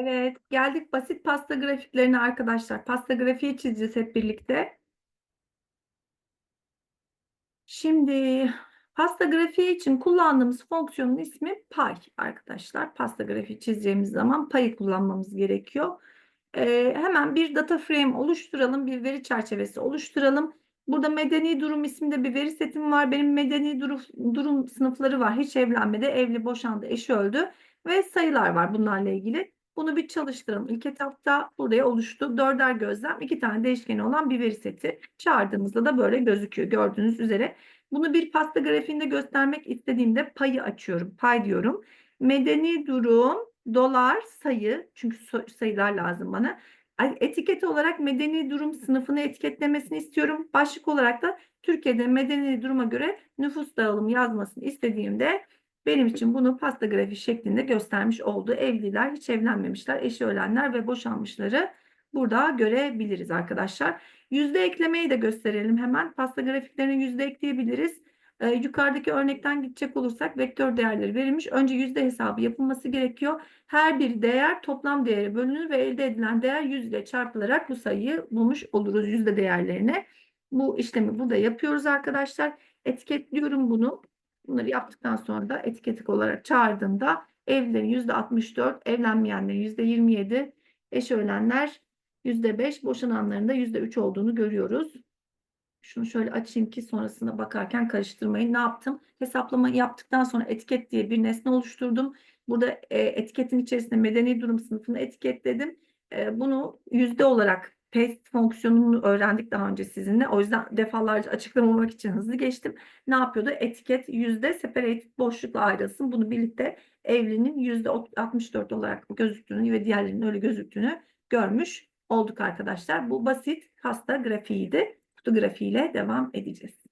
Evet, geldik basit pasta grafiklerine arkadaşlar. Pasta grafiği çizeceğiz hep birlikte. Şimdi pasta grafiği için kullandığımız fonksiyonun ismi pay arkadaşlar. Pasta grafiği çizeceğimiz zaman payı kullanmamız gerekiyor. Ee, hemen bir data frame oluşturalım, bir veri çerçevesi oluşturalım. Burada medeni durum isimde bir veri setim var. Benim medeni durum, durum sınıfları var. Hiç evlenmedi, evli, boşandı, eşi öldü ve sayılar var bunlarla ilgili. Bunu bir çalıştıralım. İlk etapta buraya oluştu. Dörder gözlem, iki tane değişkeni olan bir veri seti. Çağırdığımızda da böyle gözüküyor gördüğünüz üzere. Bunu bir pasta grafiğinde göstermek istediğimde payı açıyorum. Pay diyorum. Medeni durum, dolar, sayı. Çünkü sayılar lazım bana. Etiket olarak medeni durum sınıfını etiketlemesini istiyorum. Başlık olarak da Türkiye'de medeni duruma göre nüfus dağılımı yazmasını istediğimde benim için bunu pasta grafiği şeklinde göstermiş oldu. Evliler, hiç evlenmemişler, eşi ölenler ve boşanmışları burada görebiliriz arkadaşlar. Yüzde eklemeyi de gösterelim hemen. Pasta grafiklerine yüzde ekleyebiliriz. Ee, yukarıdaki örnekten gidecek olursak vektör değerleri verilmiş. Önce yüzde hesabı yapılması gerekiyor. Her bir değer toplam değeri bölünür ve elde edilen değer 100 ile çarpılarak bu sayıyı bulmuş oluruz yüzde değerlerine. Bu işlemi burada yapıyoruz arkadaşlar. Etiketliyorum bunu. Bunları yaptıktan sonra da etiketik olarak çağırdığımda evlilerin yüzde 64, evlenmeyenlerin yüzde 27, eş ölenler yüzde 5, boşananların da yüzde 3 olduğunu görüyoruz. Şunu şöyle açayım ki sonrasında bakarken karıştırmayın. Ne yaptım? Hesaplama yaptıktan sonra etiket diye bir nesne oluşturdum. Burada e, etiketin içerisinde medeni durum sınıfını etiketledim. E, bunu yüzde olarak paste fonksiyonunu öğrendik daha önce sizinle. O yüzden defalarca açıklamamak için hızlı geçtim. Ne yapıyordu? Etiket yüzde separated boşlukla ayrılsın. Bunu birlikte evlinin yüzde 64 olarak gözüktüğünü ve diğerlerinin öyle gözüktüğünü görmüş olduk arkadaşlar. Bu basit hasta grafiğiydi. Kutu grafiğiyle devam edeceğiz.